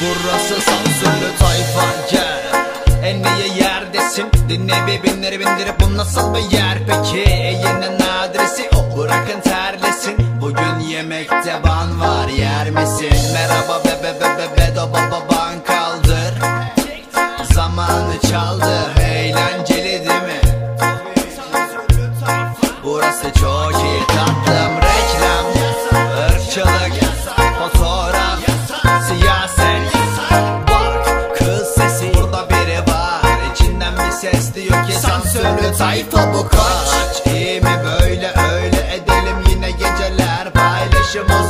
Burası sansürlü tayfa gel. En iyi yerdesin. Dinle bir binleri bindirip bu nasıl bir yer peki? Yine adresi o bırakın terlesin. Bugün yemekte ban var yer misin Burası çok iyi tatlım reklam. Irkçılık fotoğraf siyaset. Bak kız sesi burada biri var. İçinden bir ses diyor ki sansürlü tayfa bu kaç. İyi mi böyle öyle edelim yine geceler. Paylaşım uzun